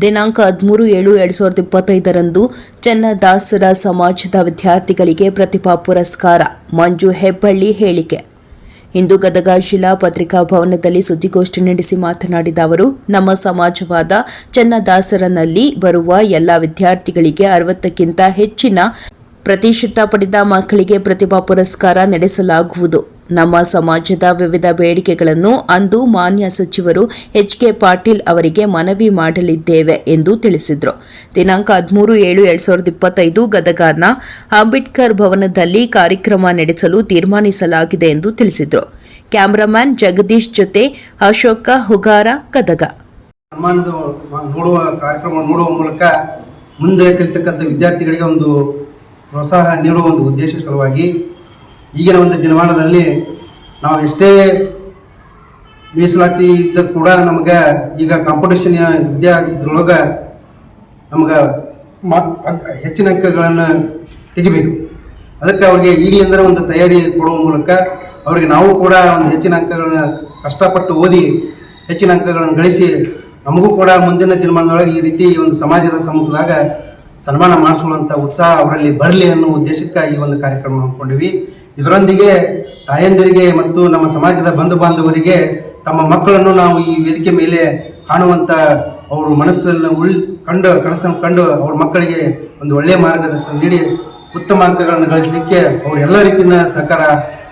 ದಿನಾಂಕ ಹದಿಮೂರು ಏಳು ಎರಡು ಸಾವಿರದ ಇಪ್ಪತ್ತೈದರಂದು ಚನ್ನದಾಸರ ಸಮಾಜದ ವಿದ್ಯಾರ್ಥಿಗಳಿಗೆ ಪ್ರತಿಭಾ ಪುರಸ್ಕಾರ. ಮಂಜು ಹೆಬ್ಬಳ್ಳಿ ಹೇಳಿಕೆ. ಇಂದು ಗದಗ ಜಿಲ್ಲಾ ಪತ್ರಿಕಾ ಭವನದಲ್ಲಿ ಸುದ್ದಿಗೋಷ್ಠಿ ನಡೆಸಿ ಮಾತನಾಡಿದ ಅವರು, ನಮ್ಮ ಸಮಾಜವಾದ ಚನ್ನದಾಸರನಲ್ಲಿ ಬರುವ ಎಲ್ಲ ವಿದ್ಯಾರ್ಥಿಗಳಿಗೆ ಅರವತ್ತಕ್ಕಿಂತ ಹೆಚ್ಚಿನ ಪ್ರತಿಶತ ಪಡೆದ ಮಕ್ಕಳಿಗೆ ಪ್ರತಿಭಾ ಪುರಸ್ಕಾರ ನಡೆಸಲಾಗುವುದು. ನಮ್ಮ ಸಮಾಜದ ವಿವಿಧ ಬೇಡಿಕೆಗಳನ್ನು ಅಂದು ಮಾನ್ಯ ಸಚಿವರು ಎಚ್ ಕೆ ಪಾಟೀಲ್ ಅವರಿಗೆ ಮನವಿ ಮಾಡಲಿದ್ದೇವೆ ಎಂದು ತಿಳಿಸಿದರು. ದಿನಾಂಕ ಹದಿಮೂರು ಏಳು ಎರಡ್ ಸಾವಿರದ ಇಪ್ಪತ್ತೈದು ಗದಗನ ಅಂಬೇಡ್ಕರ್ ಭವನದಲ್ಲಿ ಕಾರ್ಯಕ್ರಮ ನಡೆಸಲು ತೀರ್ಮಾನಿಸಲಾಗಿದೆ ಎಂದು ತಿಳಿಸಿದರು. ಕ್ಯಾಮರಾಮ್ಯಾನ್ ಜಗದೀಶ್ ಜೊತೆ ಅಶೋಕ ಹುಗಾರ, ಗದಗ. ನೋಡುವ ಕಾರ್ಯಕ್ರಮ ನೋಡುವ ಮೂಲಕ ಮುಂದೆ ಕಲಿತಕ್ಕಂಥ ವಿದ್ಯಾರ್ಥಿಗಳಿಗೆ ಒಂದು ಪ್ರೋತ್ಸಾಹ ನೀಡುವ ಒಂದು ಉದ್ದೇಶ ಸಲುವಾಗಿ ಈಗಿನ ಒಂದು ದಿನಮಾನದಲ್ಲಿ ನಾವು ಎಷ್ಟೇ ಮೀಸಲಾತಿ ಇದ್ದ ಕೂಡ ನಮಗೆ ಈಗ ಕಾಂಪಿಟೇಷನ್ ವಿದ್ಯಾ ಇದ್ರೊಳಗೆ ನಮಗೆ ಹೆಚ್ಚಿನ ಅಂಕಗಳನ್ನು ತೆಗಿಬೇಕು. ಅದಕ್ಕೆ ಅವ್ರಿಗೆ ಈಗಲಿಂದ ಒಂದು ತಯಾರಿ ಕೊಡುವ ಮೂಲಕ ಅವರಿಗೆ ನಾವು ಕೂಡ ಒಂದು ಹೆಚ್ಚಿನ ಅಂಕಗಳನ್ನ ಕಷ್ಟಪಟ್ಟು ಓದಿ ಹೆಚ್ಚಿನ ಅಂಕಗಳನ್ನು ಗಳಿಸಿ ನಮಗೂ ಕೂಡ ಮುಂದಿನ ದಿನಮಾನದೊಳಗೆ ಈ ರೀತಿ ಒಂದು ಸಮಾಜದ ಸಮ್ಮುಖದಾಗ ಸನ್ಮಾನ ಮಾಡಿಸುವಂಥ ಉತ್ಸಾಹ ಅವರಲ್ಲಿ ಬರಲಿ ಅನ್ನೋ ಉದ್ದೇಶಕ್ಕೆ ಈ ಒಂದು ಕಾರ್ಯಕ್ರಮ ಹಮ್ಮಿಕೊಂಡಿವಿ. ಇದರೊಂದಿಗೆ ತಾಯಂದಿರಿಗೆ ಮತ್ತು ನಮ್ಮ ಸಮಾಜದ ಬಂಧು ಬಾಂಧವರಿಗೆ ತಮ್ಮ ಮಕ್ಕಳನ್ನು ನಾವು ಈ ವೇದಿಕೆ ಮೇಲೆ ಕಾಣುವಂಥ ಅವರು ಮನಸ್ಸನ್ನು ಉಳ್, ಕಂಡು, ಕನಸನ್ನು ಕಂಡು ಅವ್ರ ಮಕ್ಕಳಿಗೆ ಒಂದು ಒಳ್ಳೆಯ ಮಾರ್ಗದರ್ಶನ ನೀಡಿ ಉತ್ತಮ ಅಂಕಗಳನ್ನು ಗಳಿಸಲಿಕ್ಕೆ ಅವರು ಎಲ್ಲ ರೀತಿಯ ಸಹಕಾರ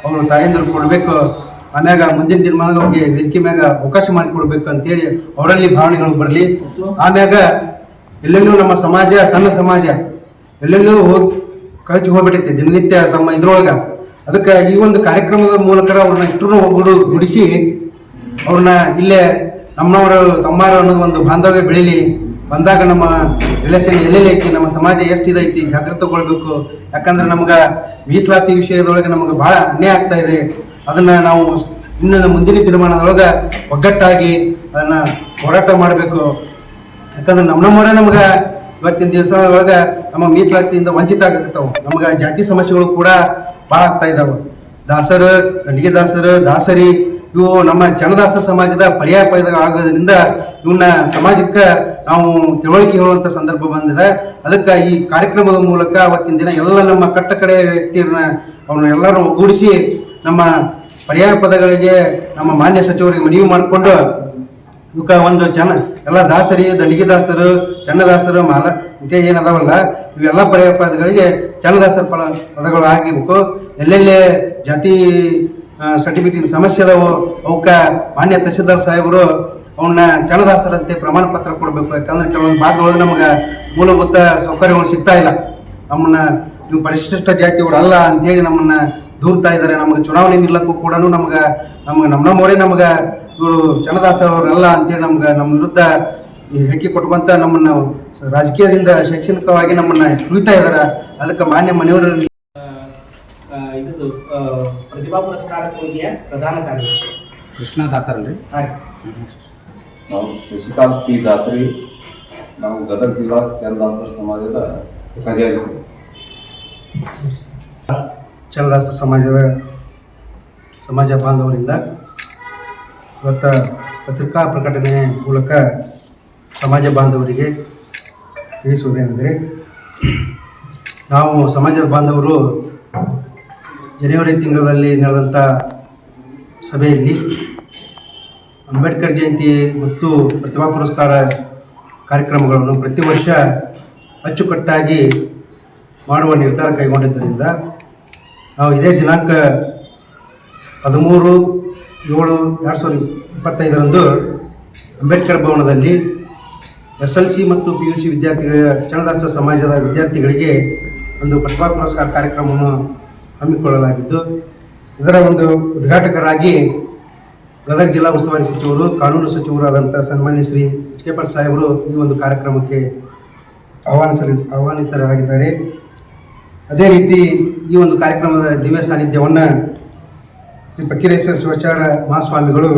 ಅವರು ತಾಯಂದಿರು ಕೊಡಬೇಕು. ಆಮ್ಯಾಗ ಮುಂದಿನ ದಿನಮಾನ ಅವ್ರಿಗೆ ವೇದಿಕೆ ಮ್ಯಾಗ ಅವಕಾಶ ಮಾಡಿಕೊಡ್ಬೇಕು ಅಂತೇಳಿ ಅವರಲ್ಲಿ ಭಾವನೆಗಳು ಬರಲಿ. ಆಮ್ಯಾಗ ಎಲ್ಲೆಲ್ಲೂ ನಮ್ಮ ಸಮಾಜ ಸಣ್ಣ ಸಮಾಜ ಎಲ್ಲೆಲ್ಲೂ ಹೋಗಿ ಕಳಿಸಿ ಹೋಗ್ಬಿಟ್ಟೈತಿ ದಿನನಿತ್ಯ ತಮ್ಮ ಇದ್ರೊಳಗೆ. ಅದಕ್ಕೆ ಈ ಒಂದು ಕಾರ್ಯಕ್ರಮದ ಮೂಲಕ ಅವ್ರನ್ನ ಇಟ್ಟರು ಒಬ್ಬರು ಗುಡಿಸಿ. ಅವ್ರನ್ನ ಇಲ್ಲೇ ನಮ್ಮವರು, ತಮ್ಮಾರ ಅನ್ನೋದು ಒಂದು ಬಾಂಧವ್ಯ ಬೆಳೀಲಿ. ಬಂದಾಗ ನಮ್ಮ ರಿಲೇಷನ್ ಎಲ್ಲೆಲ್ಲಿ ಐತಿ, ನಮ್ಮ ಸಮಾಜ ಎಷ್ಟಿದೈತಿ ಜಾಗೃತಗೊಳ್ಬೇಕು ಯಾಕಂದ್ರೆ ನಮ್ಗೆ ಮೀಸಲಾತಿ ವಿಷಯದೊಳಗೆ ನಮಗೆ ಭಾಳ ಅನ್ಯಾಯ ಆಗ್ತಾ ಇದೆ. ಅದನ್ನ ನಾವು ಇನ್ನು ಮುಂದಿನ ದಿನಮಾನದೊಳಗೆ ಒಗ್ಗಟ್ಟಾಗಿ ಅದನ್ನ ಹೋರಾಟ ಮಾಡಬೇಕು. ಯಾಕಂದ್ರೆ ನಮ್ಮ ನಮ್ಮವರೇ ನಮ್ಗೆ ಇವತ್ತಿನ ದಿವಸದೊಳಗೆ ನಮ್ಮ ಮೀಸಲಾತಿಯಿಂದ ವಂಚಿತ ಆಗಕತ್ತಾವ. ನಮ್ಗೆ ಜಾತಿ ಸಮಸ್ಯೆಗಳು ಕೂಡ ಭಾಳ ಆಗ್ತಾ ಇದಾವೆ. ದಾಸರು ಗಂಡಿಗೆ ದಾಸರು, ದಾಸರಿ, ಇವು ನಮ್ಮ ಜನದಾಸ ಸಮಾಜದ ಪರ್ಯಾಯ ಪದ ಆಗೋದ್ರಿಂದ ಇವನ್ನ ಸಮಾಜಕ್ಕೆ ನಾವು ತಿಳುವಳಿಕೆ ಹೇಳುವಂಥ ಸಂದರ್ಭ ಬಂದಿದೆ. ಅದಕ್ಕೆ ಈ ಕಾರ್ಯಕ್ರಮದ ಮೂಲಕ ಅವತ್ತಿನ ದಿನ ಎಲ್ಲ ನಮ್ಮ ಕಟ್ಟ ಕಡೆ ವ್ಯಕ್ತಿಯರನ್ನ ಅವ್ರನ್ನ ಎಲ್ಲರೂ ಒಗ್ಗೂಡಿಸಿ ನಮ್ಮ ಪರ್ಯಾಯ ಪದಗಳಿಗೆ ನಮ್ಮ ಮಾನ್ಯ ಸಚಿವರಿಗೆ ಮನವಿ ಮಾಡಿಕೊಂಡು ಇವಕ್ಕ ಒಂದು ಜನ ಎಲ್ಲ ದಾಸರಿ, ದಂಡಿಗೆ ದಾಸರು ಚನ್ನದಾಸರು ಮಾಲ, ಇಂಥ ಏನದಾವಲ್ಲ, ಇವೆಲ್ಲ ಪರ್ಯ ಪದಗಳಿಗೆ ಚನ್ನದಾಸರ ಪದ, ಪದಗಳು ಆಗಿರ್ಬೇಕು. ಎಲ್ಲೆಲ್ಲಿ ಜಾತಿ ಸರ್ಟಿಫಿಕೇಟ್ ಸಮಸ್ಯೆ ಅದಾವು, ಅವಕ್ಕೆ ಮಾನ್ಯ ತಹಸೀಲ್ದಾರ್ ಸಾಹೇಬರು ಅವನ್ನ ಚನ್ನದಾಸರಂತೆ ಪ್ರಮಾಣ ಪತ್ರ ಕೊಡಬೇಕು. ಯಾಕಂದ್ರೆ ಕೆಲವೊಂದು ಭಾಗಗಳು ನಮಗೆ ಮೂಲಭೂತ ಸೌಕರ್ಯಗಳು ಸಿಗ್ತಾ ಇಲ್ಲ. ನಮ್ಮನ್ನ ನೀವು ಪರಿಶಿಷ್ಟ ಜಾತಿಯವರು ಅಲ್ಲ ಅಂತೇಳಿ ನಮ್ಮನ್ನ ದೂರ್ತಾ ಇದ್ದಾರೆ ನಮಗೆ ಚುನಾವಣೆ ನಿಲ್ಲಕ್ಕೂ ಕೂಡ ನಮ್ಗೆ ನಮ್ಗೆ ನಮ್ಮ ನಮ್ಮವರೇ ನಮ್ಗೆ ಇವರು ಚನ್ನದಾಸ ಅವರೆಲ್ಲ ಅಂತೇಳಿ ನಮ್ಗೆ ನಮ್ಮ ವಿರುದ್ಧ ಈ ಹೇಳಿಕೆ ಕೊಟ್ಕೊಂತ ನಮ್ಮನ್ನ ರಾಜಕೀಯದಿಂದ ಶೈಕ್ಷಣಿಕವಾಗಿ ನಮ್ಮನ್ನ ತುಳಿತಾ ಇದ್ದಾರೆ. ಅದಕ್ಕೆ ಮಾನ್ಯ ಮನೆಯವರಲ್ಲಿ ಆ, ಇದ್ರದ್ದು ಪ್ರತಿಭಾ ಪುರಸ್ಕಾರ ಸಮಿತಿಯ ಪ್ರಧಾನ ಕಾರ್ಯದರ್ಶಿ. ಕೃಷ್ಣ ದಾಸರಲ್ಲಿ ನಾವು ಶಶಿಕಾಂತ್ ಪಿ ದಾಸರಿ ನಾವು ಗದಗ ಜಿಲ್ಲಾ ಚಂದಾಸರ ಸಮಾಜದ ಖಜಾಂಚಿ ಚನ್ನದಾಸ ಸಮಾಜದ ಸಮಾಜ ಬಾಂಧವರಿಂದ ಇವತ್ತ ಪತ್ರಿಕಾ ಪ್ರಕಟಣೆ ಮೂಲಕ ಸಮಾಜ ಬಾಂಧವರಿಗೆ ತಿಳಿಸುವುದೇನೆಂದರೆ, ನಾವು ಸಮಾಜದ ಬಾಂಧವರು ಜನವರಿ ತಿಂಗಳಲ್ಲಿ ನಡೆದಂಥ ಸಭೆಯಲ್ಲಿ ಅಂಬೇಡ್ಕರ್ ಜಯಂತಿ ಮತ್ತು ಪ್ರತಿಭಾ ಪುರಸ್ಕಾರ ಕಾರ್ಯಕ್ರಮಗಳನ್ನು ಪ್ರತಿ ವರ್ಷ ಅಚ್ಚುಕಟ್ಟಾಗಿ ಮಾಡುವ ನಿರ್ಧಾರ ಕೈಗೊಂಡಿದ್ದರಿಂದ ನಾವು ಇದೇ ದಿನಾಂಕ ಹದಿಮೂರು ಏಳು ಎರಡು ಸಾವಿರದ ಇಪ್ಪತ್ತೈದರಂದು ಅಂಬೇಡ್ಕರ್ ಭವನದಲ್ಲಿ ಎಸ್ ಎಲ್ ಸಿ ಮತ್ತು ಪಿ ಯು ಸಿ ವಿದ್ಯಾರ್ಥಿಗಳ ಚಣದಾಸ ಸಮಾಜದ ವಿದ್ಯಾರ್ಥಿಗಳಿಗೆ ಒಂದು ಪ್ರತಿಭಾ ಪುರಸ್ಕಾರ ಕಾರ್ಯಕ್ರಮವನ್ನು ಹಮ್ಮಿಕೊಳ್ಳಲಾಗಿದ್ದು, ಇದರ ಒಂದು ಉದ್ಘಾಟಕರಾಗಿ ಗದಗ ಜಿಲ್ಲಾ ಉಸ್ತುವಾರಿ ಸಚಿವರು, ಕಾನೂನು ಸಚಿವರಾದಂಥ ಸನ್ಮಾನ್ಯ ಶ್ರೀ ಎಚ್ ಕೆ ಪಾಟೀಲ್ ಸಾಹೇಬರು ಈ ಒಂದು ಕಾರ್ಯಕ್ರಮಕ್ಕೆ ಆಹ್ವಾನಿಸಲಿ, ಆಹ್ವಾನಿತರಾಗಿದ್ದಾರೆ. ಅದೇ ರೀತಿ ಈ ಒಂದು ಕಾರ್ಯಕ್ರಮದ ದಿವ್ಯ ಸಾನ್ನಿಧ್ಯವನ್ನು ಶ್ರೀ ಪಕ್ಕಿರೇಶ್ವರ ಶಿವಾಚಾರ ಮಹಾಸ್ವಾಮಿಗಳು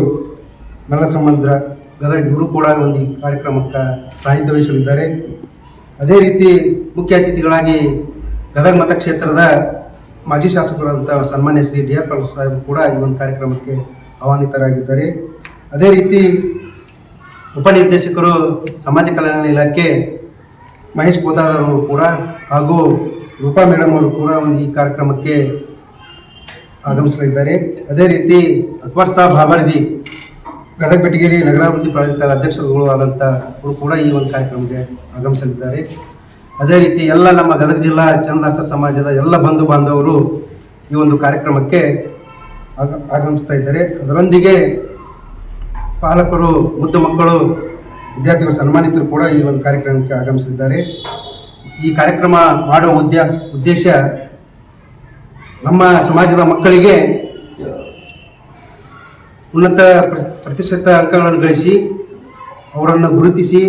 ಮಲ್ಲಸಮುದ್ರ ಗದಗ ಗುರು ಕೂಡ ಒಂದು ಈ ಕಾರ್ಯಕ್ರಮಕ್ಕೆ ಸಾಹಿತ್ಯ ವಹಿಸಲಿದ್ದಾರೆ. ಅದೇ ರೀತಿ ಮುಖ್ಯ ಅತಿಥಿಗಳಾಗಿ ಗದಗ ಮತಕ್ಷೇತ್ರದ ಮಾಜಿ ಶಾಸಕರಾದಂಥ ಸನ್ಮಾನ್ಯ ಶ್ರೀ ಡಿ ಆರ್ ಪಾಲ್ ಸಾಹೇಬ್ ಕೂಡ ಈ ಒಂದು ಕಾರ್ಯಕ್ರಮಕ್ಕೆ ಆಹ್ವಾನಿತರಾಗಿದ್ದಾರೆ. ಅದೇ ರೀತಿ ಉಪನಿರ್ದೇಶಕರು, ಸಮಾಜ ಕಲ್ಯಾಣ ಇಲಾಖೆ, ಮಹೇಶ್ ಪೋದಾರವರು ಕೂಡ ಹಾಗೂ ರೂಪಾ ಮೇಡಮ್ ಅವರು ಕೂಡ ಒಂದು ಈ ಕಾರ್ಯಕ್ರಮಕ್ಕೆ ಆಗಮಿಸಲಿದ್ದಾರೆ. ಅದೇ ರೀತಿ ಅಕ್ಬರ್ ಸಾಬ್ ಹಾಬರ್ಜಿ ಗದಗ ಬೆಟಗೇರಿ ನಗರಾಭಿವೃದ್ಧಿ ಪ್ರಾಧಿಕಾರ ಅಧ್ಯಕ್ಷರುಗಳು ಆದಂಥ ಕೂಡ ಈ ಒಂದು ಕಾರ್ಯಕ್ರಮಕ್ಕೆ ಆಗಮಿಸಲಿದ್ದಾರೆ. ಅದೇ ರೀತಿ ಎಲ್ಲ ನಮ್ಮ ಗದಗ ಜಿಲ್ಲಾ ಚನ್ನದಾಸ ಸಮಾಜದ ಎಲ್ಲ ಬಂಧು ಬಾಂಧವರು ಈ ಒಂದು ಕಾರ್ಯಕ್ರಮಕ್ಕೆ ಆಗ, ಆಗಮಿಸ್ತಾ ಇದ್ದಾರೆ. ಅದರೊಂದಿಗೆ ಪಾಲಕರು ಮುದ್ದು ಮಕ್ಕಳು, ವಿದ್ಯಾರ್ಥಿಗಳು ಸನ್ಮಾನಿತರು ಕೂಡ ಈ ಒಂದು ಕಾರ್ಯಕ್ರಮಕ್ಕೆ ಆಗಮಿಸಿದ್ದಾರೆ ಈ ಕಾರ್ಯಕ್ರಮ ಮಾಡುವ ಉದ್ಯ, ಉದ್ದೇಶ ನಮ್ಮ ಸಮಾಜದ ಮಕ್ಕಳಿಗೆ ಉನ್ನತ ಪ್ರ- ಪ್ರತಿಶತ ಅಂಕಗಳನ್ನು ಗಳಿಸಿ ಅವರನ್ನು ಗುರುತಿಸಿ